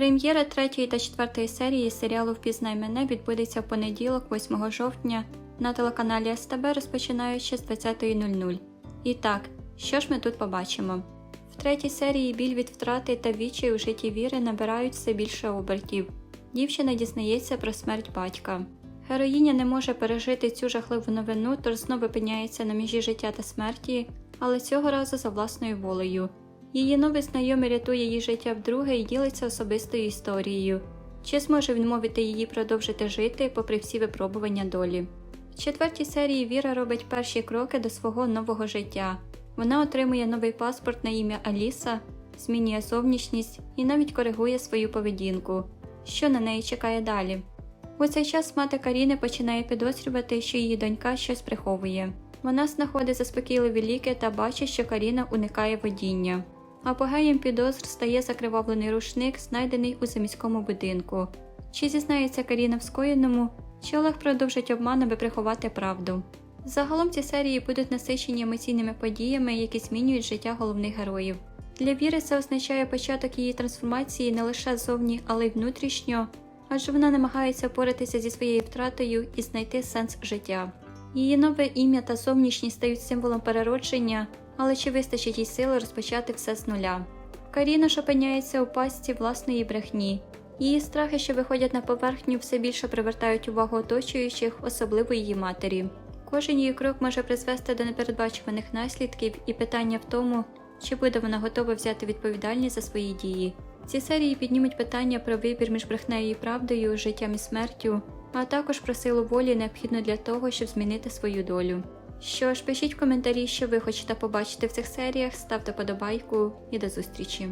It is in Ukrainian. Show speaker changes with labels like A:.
A: Прем'єра третьої та четвертої серії серіалу Впізнай мене відбудеться в понеділок, 8 жовтня, на телеканалі СТБ, розпочинаючи з 20.00. І так, що ж ми тут побачимо? В третій серії біль від втрати та відчай у житті Віри набирають все більше обертів. Дівчина дізнається про смерть батька. Героїня не може пережити цю жахливу новину, тож знову опиняється на межі життя та смерті, але цього разу за власною волею. Її новий знайомий рятує її життя вдруге і ділиться особистою історією. Чи зможе він мовити її продовжити жити, попри всі випробування долі? В четвертій серії Віра робить перші кроки до свого нового життя. Вона отримує новий паспорт на ім'я Аліса, змінює зовнішність і навіть коригує свою поведінку. Що на неї чекає далі? У цей час мати Каріни починає підозрювати, що її донька щось приховує. Вона знаходить заспокійливі ліки та бачить, що Каріна уникає водіння. Апогеєм підозр стає закривавлений рушник, знайдений у заміському будинку. Чи зізнається Каріна в скоєному, чи Олег продовжить обман, аби приховати правду. Загалом ці серії будуть насичені емоційними подіями, які змінюють життя головних героїв. Для Віри це означає початок її трансформації не лише зовні, але й внутрішньо, адже вона намагається впоратися зі своєю втратою і знайти сенс життя. Її нове ім'я та зовнішність стають символом переродження, але чи вистачить їй сили розпочати все з нуля? Каріна ж опиняється у пастці власної брехні. Її страхи, що виходять на поверхню, все більше привертають увагу оточуючих, особливо її матері. Кожен її крок може призвести до непередбачуваних наслідків, і питання в тому, чи буде вона готова взяти відповідальність за свої дії. Ці серії піднімуть питання про вибір між брехнею і правдою, життям і смертю, а також про силу волі, необхідну для того, щоб змінити свою долю. Що ж, пишіть в коментарі, що ви хочете побачити в цих серіях, ставте подобайку і до зустрічі!